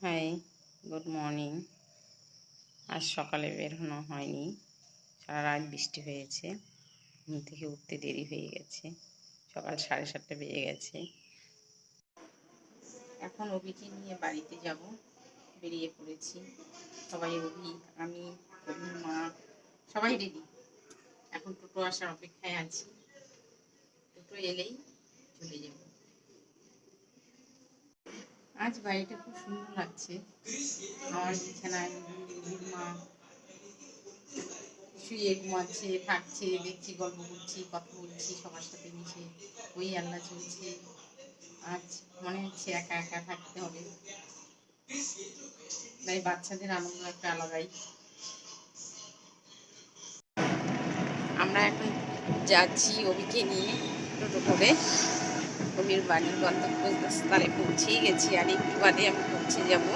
Hi good morning আজ সকালে বেরোনো হয়নি। সারা রাত বৃষ্টি হয়েছে। ঘুম থেকে উঠতে দেরি হয়ে গেছে। সকাল সাড়ে সাতটা বেজে গেছে। এখন অভিকে নিয়ে বাড়িতে যাব। বেরিয়ে পড়েছি। সবাই অভি, আমি অভির মা, সবাই রেডি এখন টোটো আসার অপেক্ষায় আছি। টোটো এলেই চলে যাব। আজ বাড়িটা খুব সুন্দর লাগছে। আমার বিছানায় মা শুয়ে ঘুমাচ্ছে, থাকছে, দেখছি, গল্প করছি, কথা বলছি, সবার সাথে মিশে, ওই আল্লাহ চলছে। আজ মনে হচ্ছে একা একা থাকতে হবে। তাই বাচ্চাদের আনন্দ একটা আলাদাই। আমরা এখন যাচ্ছি অভিকে নিয়ে টোটো করে। কবির বাড়ির গন্তব্যস্থলে পৌঁছেই গেছি আর একটু বাদে আমি পৌঁছে যাব।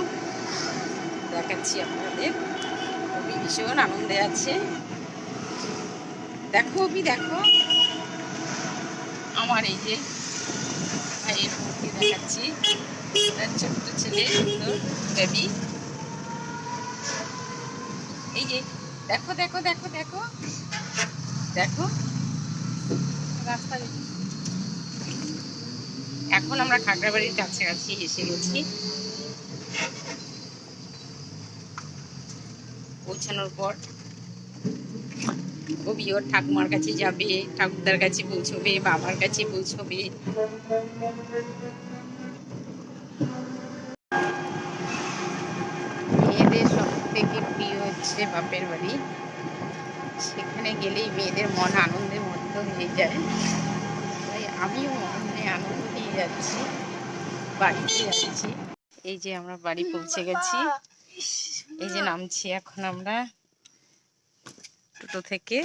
দেখাচ্ছি আপনাদের। কবি ভীষণ আনন্দে আছে। দেখো অবি দেখো। আমার এই যে ভাইয়ের মুখে দেখাচ্ছি। তার ছোট্ট ছেলে, সুন্দর বেবি এই যে, দেখো দেখো দেখো দেখো। দেখো। রাস্তা এখন আমরা খাগড়াবাড়ির কাছাকাছি এসে গেছি। পৌঁছানোর পর কবি ওর ঠাকুমার কাছে যাবে, ঠাকুরদার কাছে পৌঁছবে, বাবার কাছে পৌঁছবে। মেয়েদের সব থেকে প্রিয় হচ্ছে বাপের বাড়ি। সেখানে গেলেই মেয়েদের মন আনন্দের মধ্যে হয়ে যায়। তাই আমিও আনন্দ নিয়ে যাচ্ছি। বাড়িতে যাচ্ছি এই যে আমরা বাড়ি পৌঁছে গেছি। এই যে নামছি এখন আমরা টোটো থেকে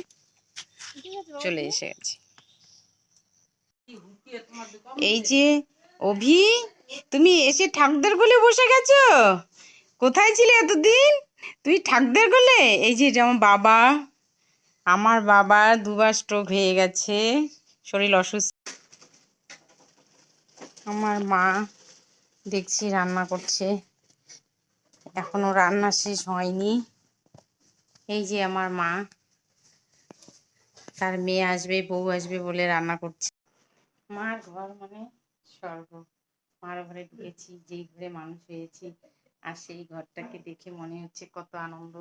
চলে এসে গেছি। এই যে অভি তুমি এসে ঠাকুরদার গোলে বসে গেছো? কোথায় ছিলে এতদিন? তুই ঠাকুরদার গোলে এই যে যেমন বাবা আমার বাবা দুবার স্ট্রোক হয়ে গেছে শরীর অসুস্থ আমার মা দেখছি রান্না করছে। এখনও রান্না শেষ হয়নি। এই যে আমার মা, তার মেয়ে আসবে, বউ আসবে বলে রান্না করছে। মার ঘর মানে স্বর্গ। মার ঘরে ঢুকেছি যেই ঘরে মানুষ হয়েছি, আর সেই ঘরটাকে দেখে মনে হচ্ছে কত আনন্দ।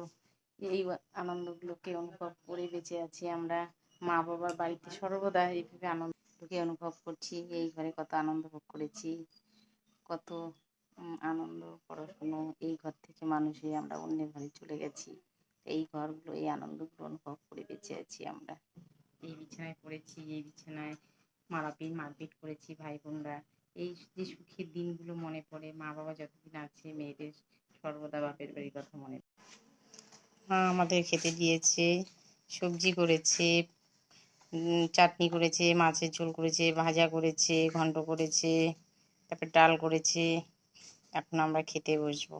এই আনন্দগুলোকে অনুভব করে বেঁচে আছি আমরা। মা বাবার বাড়িতে সর্বদা এইভাবে আনন্দকে অনুভব করছি, এই ঘরে কত আনন্দ ভোগ করেছি, কত আনন্দ, পড়াশুনো, এই ঘর থেকে মানুষ হয়ে আমরা অন্য ঘরে চলে গেছি। এই ঘরগুলো, এই আনন্দগুলো অনুভব করে বেঁচে আছি আমরা। এই বিছানায় পড়েছি, এই বিছানায় মারাপিট মারপিট করেছি ভাই বোনরা। এই যে সুখের দিনগুলো মনে পড়ে মা বাবা যতদিন আছে, মেয়েদের সর্বদা বাপের বাড়ির কথা মনে পড়ে। মা আমাদের খেতে দিয়েছে, সবজি করেছে চাটনি করেছে, মাছের ঝোল করেছে, ভাজা করেছে, ঘন্ট করেছে, তারপর ডাল করেছে। এখন আমরা খেতে বসবো।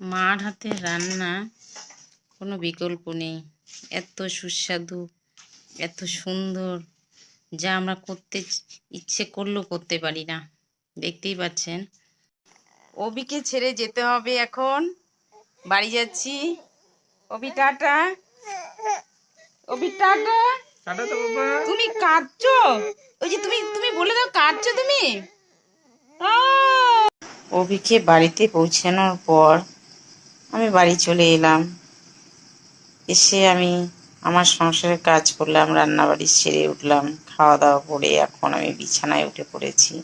মার হাতের রান্না, কোনো বিকল্প নেই। এত সুস্বাদু, এত সুন্দর। যা আমরা করতে ইচ্ছে করলেও করতে পারি না। দেখতেই পাচ্ছেন। অবিকে ছেড়ে যেতে হবে এখন। বাড়ি যাচ্ছি। অবি টাটা। টাটা তুমি কাঁদছো? ওই যে তুমি তুমি বলে দাও কাঁদছো তুমি? অভিকে বাড়িতে পৌঁছানোর পর আমি বাড়ি চলে এলাম। এসে আমি আমার সংসারের কাজ করলাম রান্না বাড়ি সেরে উঠলাম খাওয়া দাওয়া করে এখন আমি বিছানায় উঠে পড়েছি।